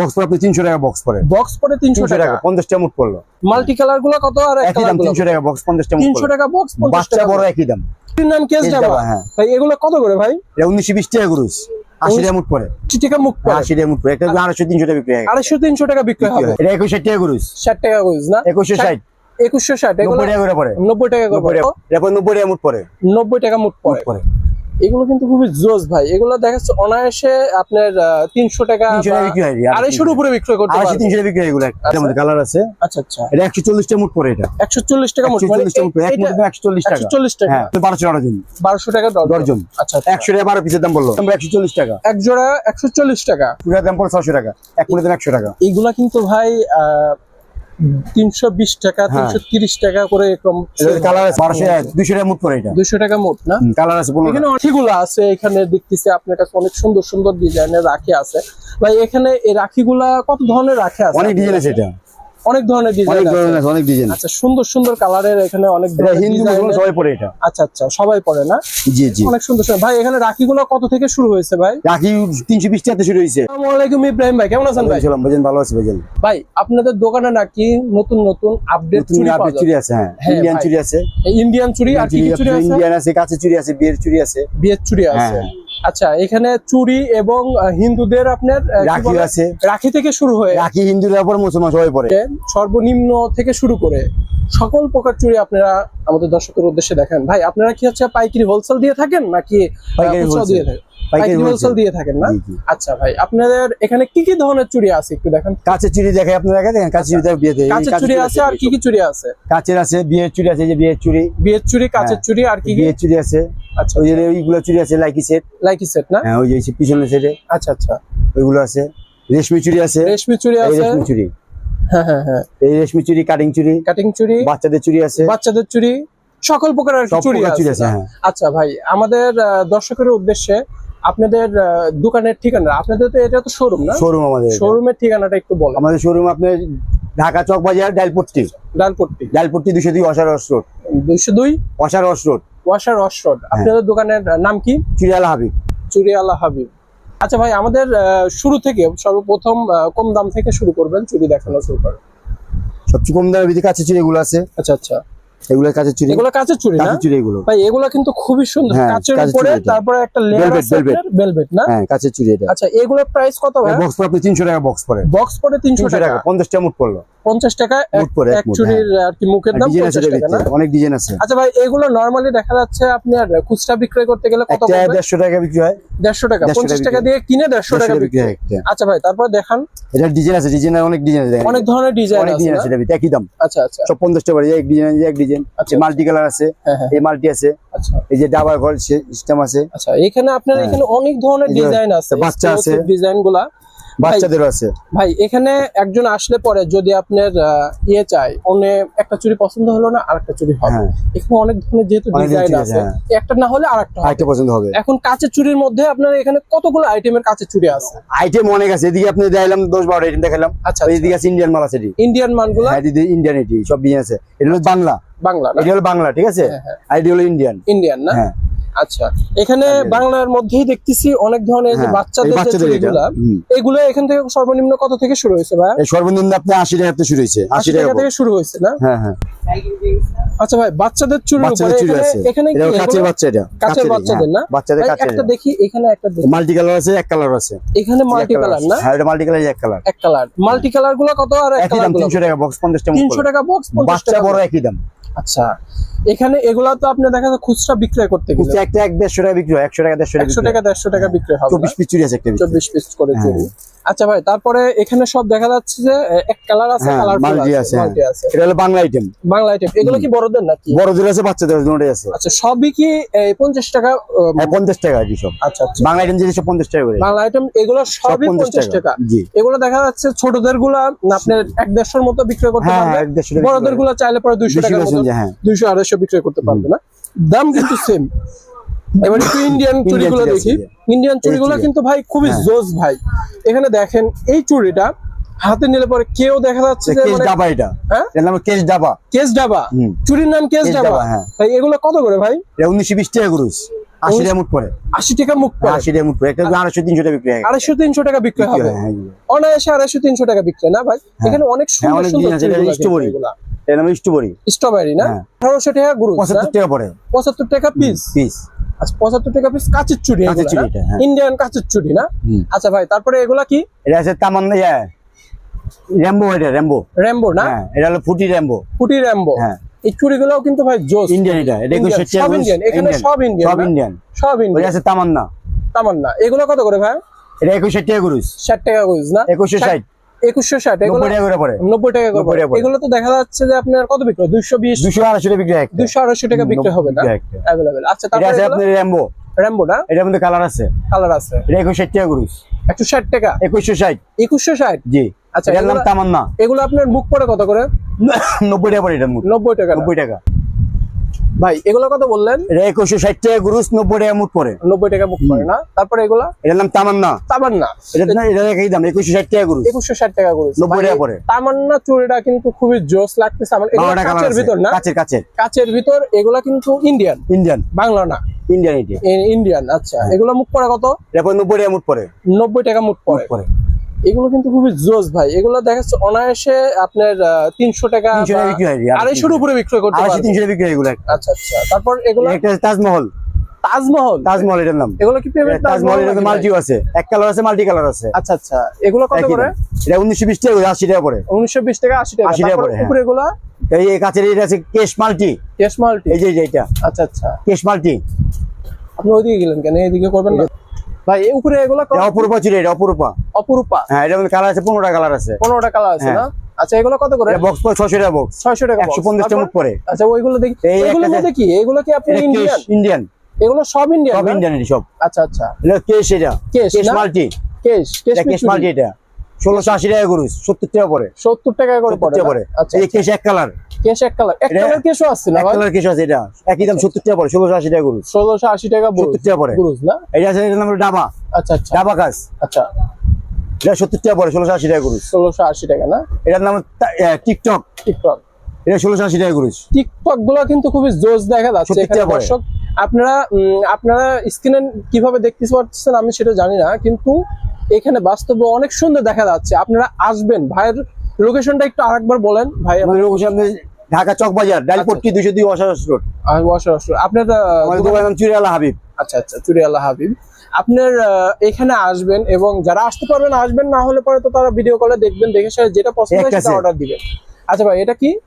Box পরে আপনি তিনশো টাকা বক্স পরে। বক্স টাকা। পঞ্চাশটা মুট পড়ল। মাল্টি কালারগুলো কত আর এক দাম তিনশো টাকা বক্স পঞ্চাশটা মুট তিনশো টাকা বক্স বাচ্চা বড় একই দাম। এর নাম কেস কেস জাবা জাবা, হ্যাঁ। ভাই এগুলো কত করে ভাই? এটা উনিশশো বিশ টাকা করুস আশি টাকা মুট পরে আশি টাকা মুখ পড়ে। আশি টাকা মুট পরে একটা আড়াইশো তিনশো টাকা বিক্রি হয় আড়াইশো তিনশো টাকা বিক্রি হবে। এটা একুশ ষাট টাকা করুস ষাট টাকা কইস না? একুশশো ষাট। একুশশো ষাট এগুলো নব্বই টাকা করে পরে নব্বই টাকা করে নব্বই টাকা এরপর নব্বই টাকা মুট পরে নব্বই টাকা মুঠ পড়ে। পরে এগুলো কিন্তু খুবই জোস ভাই। এগুলো দেখা যাচ্ছে অনায়াসে আপনার তিনশো টাকা আড়াইশোর উপরে বিক্রয় করতে পারবে তিনশো টাকা বিক্রি হয় এগুলো এটার মধ্যে কালার আছে। আচ্ছা আচ্ছা। এটা একশো চল্লিশ টাকা মুট পরে এটা। একশো চল্লিশ টাকা মানে মুট পরে একশো চল্লিশ টাকা। চল্লিশ টাকা। হ্যাঁ বারোশো ডজন। বারোশো টাকা দর্জন। আচ্ছা আচ্ছা। একশো টাকা বারো পিসের দাম বলল। আমরা একশো চল্লিশ টাকা। এক জোড়া একশো চল্লিশ টাকা। পুরো দাম পড়ে ছশো টাকা। এক পুরো দাম একশো টাকা। এইগুলা কিন্তু ভাই তিনশো বিশ টাকা হ্যাঁ। তিনশো তিরিশ টাকা করে এরকম কালার আছে দুশো টাকা মুট এটা। দুশো টাকা মোট না? কালার আছে এখানে অনেকগুলো আছে এখানে দেখতেছি আপনার কাছে অনেক সুন্দর সুন্দর ডিজাইনের রাখি আছে। ভাই এখানে এই রাখিগুলা কত ধরনের রাখি আছে? অনেক ডিজাইন আছে এটা। অনেক ধরনের ডিজাইন অনেক ধরনের অনেক ডিজাইন আচ্ছা সুন্দর সুন্দর কালারের এখানে অনেক হিন্দু মুসলমান সবাই পরে এটা। আচ্ছা আচ্ছা সবাই পড়ে না? জি জি। অনেক সুন্দর সুন্দর। ভাই এখানে রাখিগুলো কত থেকে শুরু হয়েছে ভাই? রাখি তিনশো বিশ টাকা শুরু হয়েছে। আসসালামু আলাইকুম ইব্রাহিম ভাই কেমন আছেন ভাই? ছিলাম ভাইজান ভালো আছে ভাইজান। ভাই আপনাদের দোকানে নাকি নতুন নতুন আপডেট চুরি পাওয়া আপডেট চুরি আছে হ্যাঁ হ্যাঁ, ইন্ডিয়ান চুরি আছে। ইন্ডিয়ান চুরি আর কি চুরি আছে? ইন্ডিয়ান আছে কাছে চুরি আছে বিয়ের চুরি আছে। বিয়ের চুরি আছে। হ্যাঁ। আচ্ছা এখানে চুরি এবং হিন্দুদের আপনার রাখি আছে। রাখি থেকে শুরু হয়ে রাখি হিন্দুরা পর মুসলমান সবাই পরে সর্বনিম্ন থেকে শুরু করে। সকল প্রকার চুরি আপনারা আমাদের দর্শকের উদ্দেশ্যে দেখেন। ভাই আপনারা কি হচ্ছে পাইকারি হোলসেল দিয়ে থাকেন নাকি দিয়ে থাকেন? পাইকারি হোলসেল দিয়ে থাকেন না। আচ্ছা ভাই আপনাদের এখানে কি কি ধরনের চুরি আছে একটু দেখেন? কাছে চুরি দেখে আপনারা দেখেন কাছে চুরি দেখে বিয়েতে কাঁচের কাঁচের চুরি আছে আর কি কি চুরি আছে? কাচের আছে বিয়ের চুরি আছে যে বিয়ের চুরি। বিয়ের চুরি কাঁচের হ্যাঁ। চুরি আর কি কি? বিয়ের চুরি আছে। আচ্ছা ওই যে ওইগুলো চুরি আছে লাইকি সেট। লাইকি সেট না? হ্যাঁ ওই যে পিছনের সেটে আচ্ছা আচ্ছা। ওইগুলো আছে। রেশমি চুরি আছে। রেশমি আছে। রেশমি হ্যাঁ হ্যাঁ হ্যাঁ। এই কাটিং বাচ্চাদের আছে। বাচ্চাদের সকল আছে? হ্যাঁ। আচ্ছা ভাই আমাদের দর্শকের উদ্দেশ্যে আপনাদের দোকানের ঠিকানা। আপনাদের তো এটা তো শোরুম না? শোরুম আমাদের। শোরুমের ঠিকানাটা একটু বলেন। আমাদের শোরুম আপনার ঢাকা চক বাজার ডালপট্টি। ডালপট্টি। ডালপট্টি দুশো দুই অসারস রোড। দুইশো দুই? অসারস রোড। ওয়াশার রস রোড হ্যাঁ। আপনাদের দোকানের নাম কি? চুরিয়ালা হাবিব। চুরিয়ালা হাবিব। আচ্ছা ভাই আমাদের শুরু থেকে সর্বপ্রথম কম দাম থেকে শুরু করবেন চুরি দেখানো শুরু করেন সবচেয়ে কম দামের ভিতরে কাছে চুরি এগুলো আছে। আচ্ছা আচ্ছা। এগুলো কাছে চুরি এগুলো কাঁচের এগুলো। ভাই এগুলো কিন্তু খুবই সুন্দর। হ্যাঁ, কাঁচের কাঁচের উপরে চুড়ি তারপরে একটা লেয়ার আছে ভেলভেট না? হ্যাঁ এটা। আচ্ছা এগুলোর প্রাইস কত ভাই? বক্স টাকা বক্স পড়ে। টাকা। টাকা পঞ্চাশটা পড়ল। পঞ্চাশ টাকা এক- চুরির আর কি মুখের দাম ডিজাইন আছে পঞ্চাশ এটার টাকা না? অনেক ডিজাইন আছে। আচ্ছা ভাই এগুলো নরমালি দেখা যাচ্ছে আপনার খুচরা বিক্রয় করতে গেলে কত পড়বে? দেড়শো টাকা বিক্রি হয়। দেড়শো টাকা 150 পঞ্চাশ টাকা টাকা দিয়ে কিনে দেড়শো টাকা বিক্রি হয় আচ্ছা ভাই তারপর দেখান। এটার ডিজাইন আছে ডিজাইন অনেক ডিজাইন আছে অনেক ধরনের ডিজাইন অনেক আছে ডিজাইন আছে একই দাম। আচ্ছা আচ্ছা। সব পঞ্চাশ টাকা এক ডিজাইন এক ডিজাইন। আচ্ছা। মাল্টি কালার আছে হ্যাঁ হ্যাঁ। এই মাল্টি আছে আচ্ছা। এই যে ডাবার ঘর সিস্টেম আছে। আচ্ছা এখানে আপনার হ্যাঁ। এখানে অনেক ধরনের ডিজাইন আছে বাচ্চা আছে। ডিজাইনগুলা। বাচ্চাদেরও আছে। ভাই এখানে একজন আসলে পরে যদি আপনার ইয়ে চাই একটা চুরি পছন্দ হলো না আরেকটা চুরি হবে। এখানে অনেক ধরনের যেহেতু ডিজাইন আছে। একটা না হলে আরেকটা আরেকটা পছন্দ হবে। এখন কাঁচের চুরির মধ্যে আপনার এখানে কতগুলো আইটেমের কাঁচের চুরি আছে? আইটেম অনেক আছে এদিকে আপনি দেখালাম দশ বারো আইটেম দেখালাম আচ্ছা এদিকে আছে ইন্ডিয়ান মাল আছে ইন্ডিয়ান হ্যাঁ এদিকে ইন্ডিয়ান এটি সব ডিজাইন আছে। এটা হলো বাংলা। বাংলা হলো বাংলা ঠিক আছে? হ্যাঁ, হ্যাঁ। আর এটি হলো ইন্ডিয়ান ইন্ডিয়ান না? হ্যাঁ। আচ্ছা এখানে বাংলার মধ্যেই দেখতেছি অনেক ধরনের যে বাচ্চাদের। এগুলো এখান থেকে সর্বনিম্ন কত থেকে শুরু হয়েছে ভাই সর্বনিম্ন আপনি আশি টাকা থেকে শুরু হয়েছে আশি টাকা টাকা থেকে শুরু হয়েছে না? হ্যাঁ হ্যাঁ। আচ্ছা ভাই বাচ্চাদের চুরি এখানে কাঁচের এগুলো- বাচ্চা এটা। কাঁচের বাচ্চাদের না? বাচ্চাদের কাঁচের। একটা দেখি এখানে একটা দেখি। মাল্টি কালার আছে এক কালার আছে। এখানে মাল্টি কালার না? হ্যাঁ এটা মাল্টি কালার এক কালার। এক কালার। মাল্টি কালারগুলো কত আর এক কালার টাকা বক্স পঞ্চাশটা তিনশো টাকা বক্স বাচ্চা টাকা বড় একই দাম। আচ্ছা এখানে এগুলা তো আপনি দেখা যায় খুচরা বিক্রয় করতে গেলে। একটা এক দেড়শো টাকা বিক্রি হয় একশো টাকা দেড়শো টাকা একশো টাকা দেড়শো টাকা বিক্রয় হবে চব্বিশ পিস চুরি আছে একটা চব্বিশ পিস করে হ্যাঁ। চুরি। আচ্ছা ভাই তারপরে এখানে সব দেখা যাচ্ছে যে এক কালার আছে হ্যাঁ কালার মাল্টি আছে হ্যাঁ। আছে। এটা হলো বাংলা আইটেম বাংলা আইটেম এগুলো কি বড়দের নাকি? বড়দের আছে বাচ্চাদের দুটোই আছে। আচ্ছা সবই কি এই পঞ্চাশ টাকা উম, হ্যাঁ পঞ্চাশ টাকা এটি সব। আচ্ছা আচ্ছা। বাংলা আইটেম সব পঞ্চাশ টাকা করে। বাংলা আইটেম এগুলো সবই পঞ্চাশ পঞ্চাশ টাকা টাকা। জি। এগুলো দেখা যাচ্ছে ছোটদেরগুলা আপনার এক দেড়শোর মতো বিক্রয় করতে হ্যাঁ পারবে। হ্যাঁ এক দেড়শো বড়দের বিক্রি গুলো চাইলে পরে দুইশো করে। টাকার মতো বেশি, হ্যাঁ। দুইশো আড়াইশো বিক্রয় করতে পারবে না। দাম কিন্তু সেম এবার একটু ইন্ডিয়ান চুড়িগুলো দেখি। ইন্ডিয়ান চুড়িগুলো কিন্তু ভাই খুবই জোজ জোস ভাই। এখানে দেখেন এই চুড়িটা হাতে নিলে পরে কেউ দেখা যাচ্ছে কেস মানে- ডাবা এটা। হ্যাঁ? এর নাম কেস ডাবা। কেস ডাবা। চুরির নাম কেস ডাবা। হ্যাঁ। ভাই এগুলো কত করে ভাই? এটা উনিশশো বিশ টাকা করুস আশি টাকা আশি টাকা মুখ পড়ে? আশি টাকা একটা আড়াইশো তিনশো টাকা বিক্রি হয় আড়াইশো তিনশো টাকা বিক্রি বিক্রি হবে। হয়, হ্যাঁ, এগুলো। অনায়াসে আড়াইশো তিনশো টাকা বিক্রি না ভাই? এখানে অনেক সুন্দর সুন্দর কিন্তু স্ট্রবেরি। এর নাম স্ট্রবেরি স্ট্রবেরি না? হ্যাঁ। আঠারোশো টাকা গুরু পঁচাত্তর টাকা পরে পঁচাত্তর টাকা পিস পিস আচ্ছা পঁচাত্তর টাকা পিস কাঁচের চুড়ি হ্যাঁ। ইন্ডিয়ান কাঁচের চুড়ি না? আচ্ছা ভাই তারপরে এগুলা কি? এটা আছে তামান্না র্যাম্বো এটা র্যাম্বো। র্যাম্বো না? হ্যাঁ এটা হলো ফুটি র্যাম্বো। ফুটি র্যাম্বো। হ্যাঁ। এই চুড়িগুলোও কিন্তু ভাই জোস। ইন্ডিয়ান এটা এটা একুশ Indian, টাকা সব Indian, এখানে সব Indian, সব ইন্ডিয়ান সব ইন্ডিয়ান আছে তামান্না। তামান্না। এগুলো কত করে ভাই? এটা একুশ টাকা গুরুস। ষাট টাকা কইস না? একুশশো ষাট একুশশো ষাট এগুলো নব্বই টাকা করে পরে নব্বই টাকা করে নব্বই টাকা করে। এগুলো তো দেখা যাচ্ছে যে আপনার কত বিক্রি দুইশো বিশ দুশো আড়াইশো টাকা বিক্রি আড়াইশো টাকা বিক্রি হবে না? বিক্রি একটা। অ্যাভেলেবেল আচ্ছা তারপরে আপনার র্যাম্বো র্যাম্বো না? এটার মধ্যে কালার আছে। কালার আছে। এটা একুশ ষাট টাকা গুরুস। একশো ষাট টাকা? একুশশো ষাট। একুশশো ষাট? জি। আচ্ছা এগুলো- তামান্না। এগুলো আপনার বুক পড়ে কত করে? নব্বই টাকা এটার মধ্যে নব্বই টাকা? নব্বই টাকা। ভাই এগুলো কত বললেন? এটা একুশশো ষাট টাকা গুরুস নব্বই টাকা মুট পরে নব্বই টাকা বুক পড়ে না? তারপরে এগুলো? এটার নাম তামান্না। তামান্না। এটা না এটা একই দাম একুশশো ষাট টাকা গুরুস। একুশশো ষাট টাকা করে নব্বই টাকা পড়ে। তামান্না চুড়িটা কিন্তু খুবই জোস লাগতেছে আমার কাচের ভিতর না? কাচের কাচের। কাচের ভিতর এগুলা কিন্তু ইন্ডিয়ান ইন্ডিয়ান বাংলা না। ইন্ডিয়ান ইন্ডিয়ান আচ্ছা। হ্যাঁ। এগুলো মুখ পড়ে কত? এরপর নব্বই টাকা মুট পরে নব্বই টাকা মুখ পড়ে। এগুলো কিন্তু খুবই জোস ভাই। এগুলো দেখা যাচ্ছে অনায়াসে আপনার তিনশো টাকা আড়াইশোর উপরে বিক্রয় করতে আড়াইশো তিনশো টাকা বিক্রি হয় এগুলো। আচ্ছা আচ্ছা। তারপর এগুলো? তাজমহল। তাজমহল? তাজমহল এটার নাম। এগুলো কি পেমেন্ট তাজমহল এটা মাল্টিও আছে। এক কালার আছে মাল্টি কালার আছে। আচ্ছা আচ্ছা। এগুলো কত করে? এটা উনিশশো বিশ টাকা করে, আশি টাকা পরে উনিশশো বিশ টাকা আশি টাকা। 80 টাকা তারপর করে, হ্যাঁ। উপরে এগুলো? এই এই কাছের এটা আছে কেশ মাল্টি। কেশ মাল্টি। এই যে এটা। আচ্ছা আচ্ছা। কেশ মাল্টি। আপনি ওইদিকে গেলেন কেন? এইদিকে করবেন না? ভাই উপরে এগুলো অপরূপা ছিল এটা অপরূপা। অপরূপা। হ্যাঁ এটা কালার আছে পনেরোটা কালার আছে। পনেরোটা কালার আছে হ্যাঁ। না? আচ্ছা এগুলো কত করে? বক্স টাকা বক্স ছয়শো টাকা একশো box। পঞ্চাশ টাকা পরে আচ্ছা ওইগুলো দেখি। এগুলোর মধ্যে কি? এগুলো কি আপনি ইন্ডিয়ান ইন্ডিয়ান এগুলো সব ইন্ডিয়ান সব ইন্ডিয়ান সব। আচ্ছা আচ্ছা। এটা কেশ এটা। কেশ মাল্টি। কেশ কেশ মাল্টি এটা। ষোলোশো আশি টাকা করুস সত্তর টাকা পরে। সত্তর টাকা করে পরে আচ্ছা এই কেশ এক কালার। কেশ এক কালার। এক কালার কেশও আসছে না কালার কেশ আছে এটা। একই দাম সত্তর টাকা পরে ষোলোশো আশি টাকা করুস ষোলোশো আশি টাকা সত্তর টাকা পরে। না? এটা আছে এটার নাম ডাবা। আচ্ছা আচ্ছা। ডাবা কাজ আচ্ছা। এটা সত্তর টাকা পরে ষোলোশো আশি টাকা ষোলোশো আশি টাকা না? এটার নাম টিকটক। টিকটক। এটা ষোলোশো আশি টাকা টিকটকগুলো কিন্তু খুবই জোস দেখা যাচ্ছে দর্শক। আপনারা আপনারা স্ক্রিনে কীভাবে দেখতে পাচ্ছেন আমি সেটা জানি না কিন্তু এখানে বাস্তবে অনেক সুন্দর দেখা যাচ্ছে। আপনারা আসবেন। ভাইয়ের লোকেশনটা একটু আরেকবার বলেন। ভাই লোকেশন ঢাকা চক বাজার ডালপট্টি দুশো দুই অসারস রোড। বসে বসে আপনার দোকান- চুরিয়ালা হাবিব। আচ্ছা আচ্ছা চুরিয়াল্লাহ হাবিব। আপনার এখানে আসবেন এবং যারা আসতে পারবেন আসবেন না হলে পরে তো তারা ভিডিও কলে দেখবেন দেখে সে যেটা পছন্দ হয় সেটা অর্ডার দিবেন। আচ্ছা ভাই এটা কি?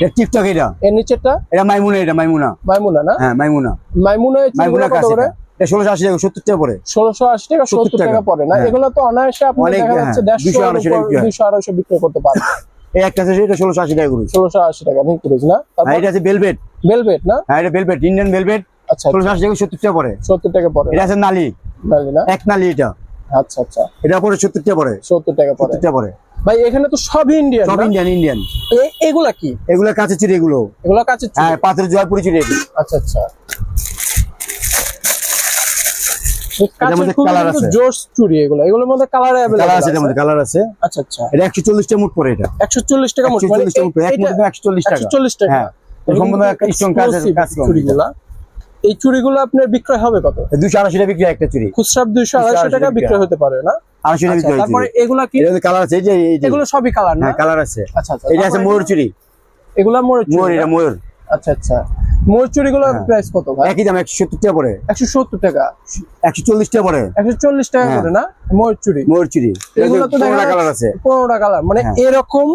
এটা টিকটক এটা। এর নিচেরটা? এটা মাইমুনা এটা মাইমুনা। মাইমুনা না? হ্যাঁ মাইমুনা। মাইমুনা মাইমুনা কত করে? ষোলোশো আশি টাকা সত্তর টাকা পরে ষোলোশো আশি টাকা সত্তর টাকা। টাকা না? হ্যাঁ। এগুলো তো অনায়াসে আপনি দেখা যাচ্ছে হ্যাঁ, দেড়শো 200 আড়াইশো বিক্রি। দুইশো আড়াইশো বিক্রি করতে পারবে। এই একটা আছে এটা ষোলোশো আশি টাকা ষোলোশো আশি টাকা করিস না? হ্যাঁ এটা আছে বেলভেট ভেলভেট না? হ্যাঁ এটা বেলভেট ইন্ডিয়ান বেলভেট আচ্ছা ষোলোশো আশি টাকা সত্তর টাকা পরে সত্তর টাকা পড়ে এটা আছে নালি। নালি না? এক নালি এটা। আচ্ছা আচ্ছা। এটা পরে সত্তর টাকা পরে সত্তর টাকা পড়ে। সত্তর টাকা পরে ভাই এখানে তো সবই ইন্ডিয়ান সব ইন্ডিয়ান ইন্ডিয়ান এগুলা কি? এগুলো কাছে চুরি এগুলো। এগুলা কাছে হ্যাঁ পাথর জয়পুরি আচ্ছা আচ্ছা। চুড়ি আচ্ছা আচ্ছা। একশো চল্লিশ টাকা এই চুড়িগুলো আপনার বিক্রয় হবে কত? দুশো আড়াইশো টাকা বিক্রি একটা চুরি খুচরা দুইশো আড়াইশো টাকা বিক্রয় হতে পারে না? আড়াইশো টাকা আচ্ছা, তারপরে এগুলা কি? কালার আছে এই যে এই যে। এগুলো সবই কালার না? হ্যাঁ কালার আছে। আচ্ছা আচ্ছা এটা আছে ময়ূর চুরি এগুলা মোড়ের ময়ূর এটা ময়ূর আচ্ছা আচ্ছা। মোড় চুড়িগুলোর হ্যাঁ। প্রাইস কত ভাই? একই দাম একশো সত্তর টাকা পরে একশো সত্তর টাকা। একশো চল্লিশ টাকা পরে একশো চল্লিশ টাকা হ্যাঁ। করে না? চুড়ি। ময়ূর এগুলো তো কালার আছে। পনেরোটা কালার মানে হ্যাঁ। এরকম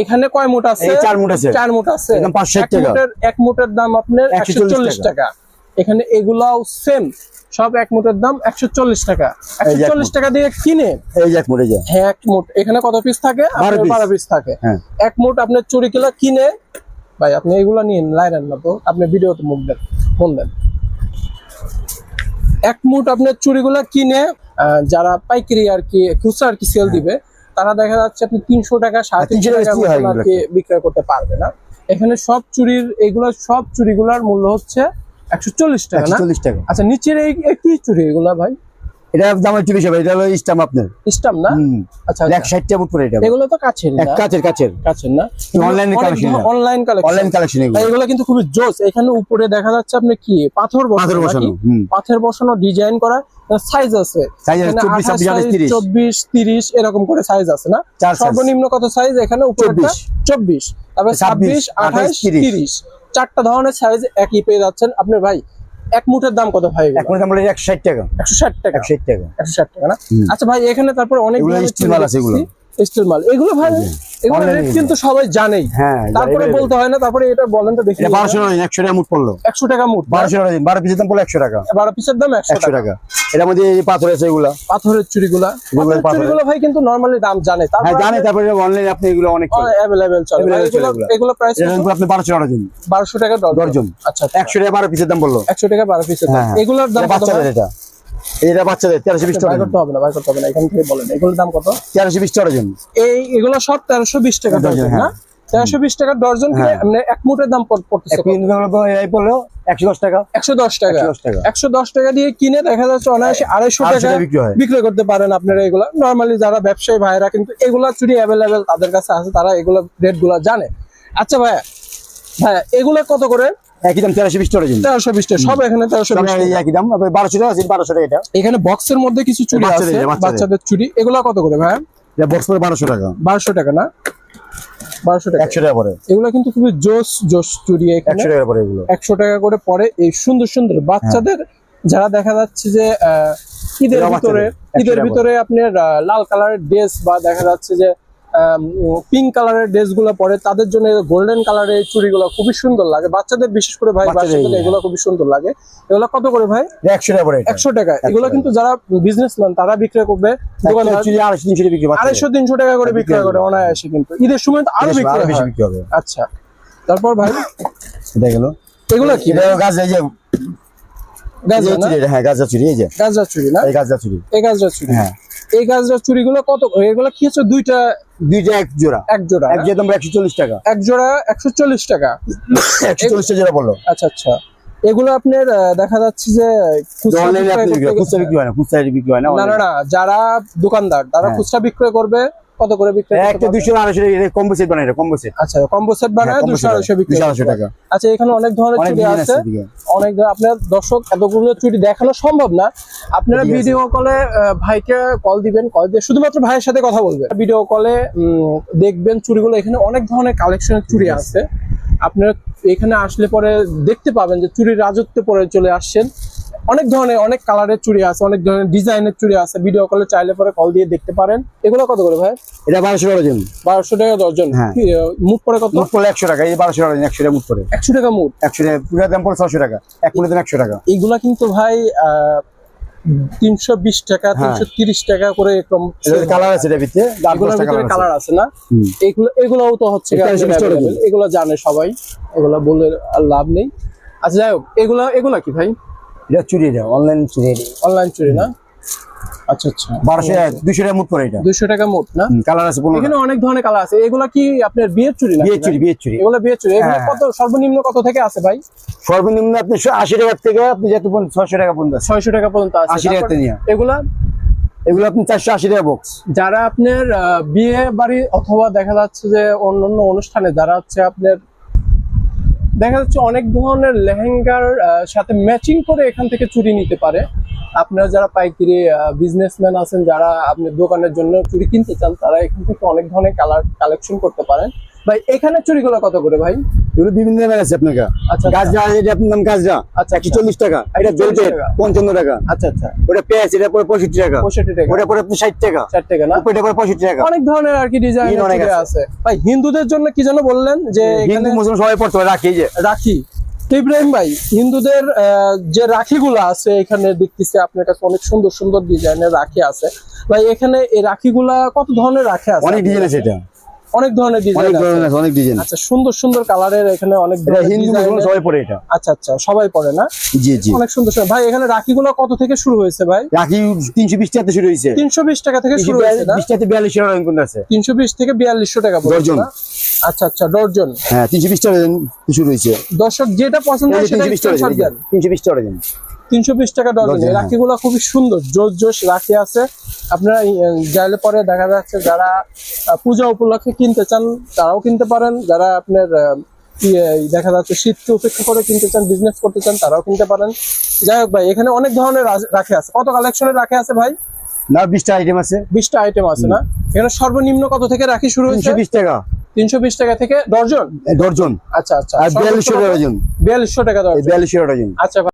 এখানে কয় মুট আছে? চার মুট আছে। চার মুট আছে। একদম 560 এক। মুটের এক মুটের দাম আপনার একশো চল্লিশ টাকা। এখানে এগুলাও সেম সব এক মুটের দাম একশো চল্লিশ টাকা। একশো চল্লিশ টাকা দিয়ে কিনে? এই এক মুট হ্যাঁ এক মুট এখানে কত পিস থাকে? বারো পিস থাকে। হ্যাঁ। এক মুট আপনার চুরি কিলো কিনে? ভাই আপনি এগুলা নিন লাইরেন না তো আপনি ভিডিওতে মুখ দেন। ফোন দেন। এক মুট আপনার চুরিগুলো কিনে যারা পাইকারি আর কি খুচরা আর কি সেল দিবে তারা দেখা যাচ্ছে আপনি তিনশো টাকা সাড়ে আর 300 তিনশো টাকা বিক্রয় করতে পারবে না। এখানে সব চুরির এগুলো সব চুরিগুলার মূল্য হচ্ছে একশো চল্লিশ টাকা না? চল্লিশ টাকা। আচ্ছা নিচের এই এই কি চুরি এগুলা ভাই? এটা দাম একটু বেশি এটা হলো স্টাম আপনার। স্টাম না? আচ্ছা এক ষাট টাকা ফুট পড়ে এটা। এগুলো তো কাছের না? কাচের কাচের কাছের। না? Online collection না। অনলাইন কালেকশন অনলাইন কালেকশন এগুলো। কিন্তু খুবই জোস। এখানে উপরে দেখা যাচ্ছে আপনি কি? পাথর বসানো পাথর বসানো ডিজাইন করা সাইজ আছে। সাইজ আছে চব্বিশ ছাব্বিশ আঠাশ তিরিশ। চব্বিশ তিরিশ এরকম করে সাইজ আছে না? সর্বনিম্ন কত সাইজ এখানে? উপরে চব্বিশ। চব্বিশ। তারপরে ছাব্বিশ 26, আঠাশ 28, 30 চারটা ধরনের সাইজ একই পেয়ে যাচ্ছেন। আপনি ভাই এক মুঠের দাম কত ভাই এক মুঠের দাম একশো ষাট টাকা। একশো ষাট টাকা। একশো ষাট টাকা। একশো ষাট টাকা না? আচ্ছা ভাই এখানে তারপর অনেক steel মাল আছে এগুলো। স্টিল মাল। এগুলো ভাই এগুলো রেট কিন্তু সবাই জানেই। হ্যাঁ তারপরে বলতে হয় না তারপরে এটা বলেন তো দেখি। এটা বারোশো টাকা একশো টাকা মুট পড়ল। একশো টাকা মুঠ বারোশো টাকা দিন বারো পিসের দাম পড়ল একশো টাকা। বারো পিসের দাম একশো একশো টাকা। টাকা। এটার মধ্যে এই পাথর আছে এগুলা। পাথরের চুড়িগুলা। চুড়িগুলো ভাই কিন্তু নরমালি দাম জানে। হ্যাঁ জানে তারপরে অনলাইনে আপনি এগুলো অনেক। অ্যাভেলেবেল চলে। এগুলো এগুলো। এগুলো প্রাইস এটা দাম আপনি বারোশো টাকা দিন। বারোশো টাকা ডজন। আচ্ছা আচ্ছা। একশো টাকা বারো পিসের দাম বলল একশো টাকা বারো পিসের দাম। হ্যাঁ, হ্যাঁ। এগুলোর দাম কত এটা। এটা বাচ্চাদের তেরোশো বিশ টাকা করতে হবে না বাই করতে হবে না এখান থেকে বলেন। এগুলোর দাম কত? তেরোশো বিশ টাকা এই এগুলো সব তেরোশো বিশ টাকা ডজন, না? হ্যাঁ। তেরোশো বিশ টাকা ডজন হ্যাঁ। মানে এক দাম পড়তেছে পড়ল একশো দশ টাকা। একশো দশ টাকা। একশো দশ টাকা। দিয়ে কিনে দেখা যাচ্ছে অনায়াসে আড়াইশো টাকা টাকা বিক্রি বিক্রয় করতে পারেন আপনারা এগুলা। নর্মালি যারা ব্যবসায়ী ভাইরা কিন্তু এগুলা চুরি অ্যাভেলেবেল তাদের কাছে আছে তারা এগুলো রেটগুলা জানে। আচ্ছা ভাইয়া ভাইয়া এগুলা কত করে? একই দাম তেরোশো বিশ টাকা তেরোশো বিশ টাকা সব এখানে তেরোশো সব বিশ একই দাম বারোশো টাকা বারোশো টাকা এটা। এখানে বক্সের মধ্যে কিছু চুড়ি বাচ্চাদের, আছে বাচ্চাদের। বাচ্চাদের চুড়ি। এগুলা কত করে ভাইয়া বক্স পরে বারোশো টাকা। বারোশো টাকা না? বারোশো টাকা। একশো টাকা পরে। এগুলা কিন্তু খুবই জোস জোস চুড়ি একশো টাকা পরে এগুলো। একশো টাকা করে পরে এই সুন্দর সুন্দর বাচ্চাদের। যারা দেখা যাচ্ছে যে আহ, ঈদের ভিতরে ঈদের ভিতরে আপনার লাল কালারের ড্রেস বা দেখা যাচ্ছে যে পিঙ্ক কালারের ড্রেসগুলো পরে তাদের জন্য গোল্ডেন কালারের চুড়িগুলো খুবই সুন্দর লাগে। বাচ্চাদের বিশেষ করে ভাই বাচ্চাদের, হ্যাঁ। এগুলো খুবই সুন্দর লাগে। এগুলো কত করে ভাই? একশো টাকা পরে একশো টাকা। এগুলো কিন্তু যারা বিজনেসম্যান তারা বিক্রয় করবে। আড়াইশো তিনশো টাকা করে বিক্রয় করে অনায়াসে কিন্তু। ঈদের সময় তো আরও বিক্রয় হয়। হবে। আচ্ছা। তারপর ভাই? এটা গেল। এগুলো কি গাছ এই যে চুড়ি এটা, হ্যাঁ গাছরা চুরি এই যে। গাজরা চুড়ি না? এই গাছরা চুরি এই গাজরা চুড়ি। হ্যাঁ। এই গাছগাছুরগুলো কত এগুলো কি হচ্ছে? দুইটা দুইটা এক জোড়া। এক জোড়া। এক জোড়া একশো চল্লিশ টাকা। এক জোড়া একশো চল্লিশ টাকা। একশো চল্লিশ টাকা বলল। আচ্ছা আচ্ছা। এগুলো আপনার দেখা যাচ্ছে যে খুচরা বিক্রি হয় না খুচরা বিক্রি হয় না না না যারা দোকানদার তারা হ্যাঁ। খুচরা বিক্রয় করবে কত করে একটা এটা কম্বো সেট এটা কম্বো সেট আচ্ছা কম্বো সেট বানায় বিক্রি আড়াইশো পারবে। টাকা। আচ্ছা এখানে অনেক ধরনের চুড়ি আছে। আছে অনেক আপনার দর্শক এতগুলো চুড়ি দেখানো সম্ভব না। আপনারা ভিডিও কলে ভাইকে কল দিবেন কল দিয়ে শুধুমাত্র ভাইয়ের সাথে কথা বলবেন। ভিডিও কলে দেখবেন চুড়িগুলো এখানে অনেক ধরনের কালেকশনের চুড়ি আছে। আপনারা এখানে আসলে পরে দেখতে পাবেন যে চুরির রাজত্বে পরে চলে আসছেন। অনেক ধরনের অনেক কালারের চুড়ি আছে অনেক ধরনের ডিজাইনের চুড়ি আছে। ভিডিও কলে চাইলে পরে কল দিয়ে দেখতে পারেন। এগুলো কত করে ভাই? এটা বারোশো টাকা জন বারোশো টাকা দর্জন হ্যাঁ। আহ, মুখ পরে কত? মুখ পড়লে একশো টাকা এই বারোশো টাকা একশো টাকা মুখ পড়ে একশো টাকা মুখ? একশো টাকা পুরো দাম পড়ে ছশো টাকা এক মুখের দাম একশো টাকা। এগুলা কিন্তু ভাই তিনশো বিশ টাকা হ্যাঁ। তিনশো তিরিশ টাকা করে এরকম কালার আছে এটা ভিতরে কালার আছে। না? এগুলো এগুলোও তো হচ্ছে। এগুলো জানে সবাই এগুলো বলে লাভ নেই। আচ্ছা যাই হোক এগুলা এগুলা কি ভাই? এটা চুরি এটা অনলাইন চুরি অনলাইন চুরি না? আচ্ছা আচ্ছা। বারোশো দুশো টাকা পড়ে এটা। দুশো টাকা মোট না? কালার আছে এখানে অনেক ধরনের কালার আছে। এগুলা কি আপনার বিয়ের চুরি বিয়ের চুরি বিয়ের চুরি। এগুলো বিয়ের চুরি। এগুলো হ্যাঁ। কত সর্বনিম্ন কত থেকে আছে ভাই? সর্বনিম্ন আপনি আশি টাকা থেকে আপনি যত টাকা পর্যন্ত ছয়শো টাকা পর্যন্ত আছে। 80 টাকা নিয়ে। এগুলা? এগুলো আপনি চারশো আশি টাকা বক্স যারা আপনার বিয়ে বাড়ি অথবা দেখা যাচ্ছে যে অন্যান্য অনুষ্ঠানে যারা হচ্ছে আপনার দেখা যাচ্ছে অনেক ধরনের লেহেঙ্গার সাথে ম্যাচিং করে এখান থেকে চুরি নিতে পারে। আপনারা যারা পাইকারি বিজনেসম্যান আছেন, যারা আপনি দোকানের জন্য চুরি কিনতে চান, তারা এখান থেকে অনেক ধরনের কালার কালেকশন করতে পারেন। ভাই এখানে চুরিগুলো কত করে ভাই? এগুলো বিভিন্ন দামের আছে আপনার আচ্ছা এটা আপনার আচ্ছা একশো চল্লিশ টাকা। এটা 140 টাকা। পঞ্চান্ন টাকা। আচ্ছা আচ্ছা। ওটা পেঁয়াজ এটা পরে পঁয়ষট্টি টাকা। পঁয়ষট্টি টাকা। ওটা পরে আপনি ষাট টাকা। চার টাকা না? ওটা পরে পঁয়ষট্টি টাকা। অনেক ধরনের আর কি ডিজাইন ডিজাইন অনেক আছে। ভাই হিন্দুদের জন্য কি যেন বললেন যে হিন্দু মুসলমান সবাই পড়তে রাখি যে। রাখি। ইব্রাহিম ভাই হিন্দুদের যে রাখিগুলো আছে এখানে দেখতেছি আপনার কাছে অনেক সুন্দর সুন্দর ডিজাইনের রাখি আছে। ভাই এখানে এই রাখিগুলা কত ধরনের রাখি আছে? অনেক ডিজাইন আছে এটা। অনেক ধরনের ডিজাইন আছে। অনেক ডিজাইন আচ্ছা সুন্দর সুন্দর কালারের এখানে অনেক হিন্দু মুসলমান সবাই পড়ে এটা। আচ্ছা আচ্ছা সবাই পড়ে না? জি জি। অনেক সুন্দর ভাই এখানে রাখিগুলো কত থেকে শুরু হয়েছে ভাই? রাখি তিনশো বিশ টাকাতে শুরু হয়েছে। তিনশো বিশ টাকা থেকে শুরু হয়েছে না? বিশ টাকাতে বিয়াল্লিশ টাকা পর্যন্ত আছে। তিনশো বিশ থেকে বিয়াল্লিশশো টাকা পর্যন্ত। আচ্ছা আচ্ছা ডর্জন। হ্যাঁ তিনশো বিশ টাকা শুরু হয়েছে। দর্শক যেটা পছন্দ হয় সেটা তিনশো বিশ টাকা screenshot দেন। তিনশো বিশ টাকা দেন তিনশো বিশ টাকা ডজন। এই হ্যাঁ। রাখিগুলো খুবই সুন্দর জোস জোশ রাখি আছে। আপনারা যাইলে পরে দেখা যাচ্ছে যারা পূজা উপলক্ষে কিনতে চান তারাও কিনতে পারেন। যারা আপনার এই দেখা যাচ্ছে শীতকে উপেক্ষা করে কিনতে চান বিজনেস করতে চান তারাও কিনতে পারেন। যাই হোক ভাই এখানে অনেক ধরনের রাখি আছে। কত কালেকশনের রাখি আছে ভাই? না বিশটা আইটেম আছে। বিশটা আইটেম আছে না? এখানে সর্বনিম্ন কত থেকে রাখি শুরু হয়েছে? বিশ টাকা। তিনশো বিশ টাকা থেকে ডর্জন এ, দর্জন আচ্ছা আচ্ছা। আর বিয়াল্লিশশো টাকা ডজন। বিয়াল্লিশশো টাকা ডর্জন বিয়াল্লিশশো টাকা আচ্ছা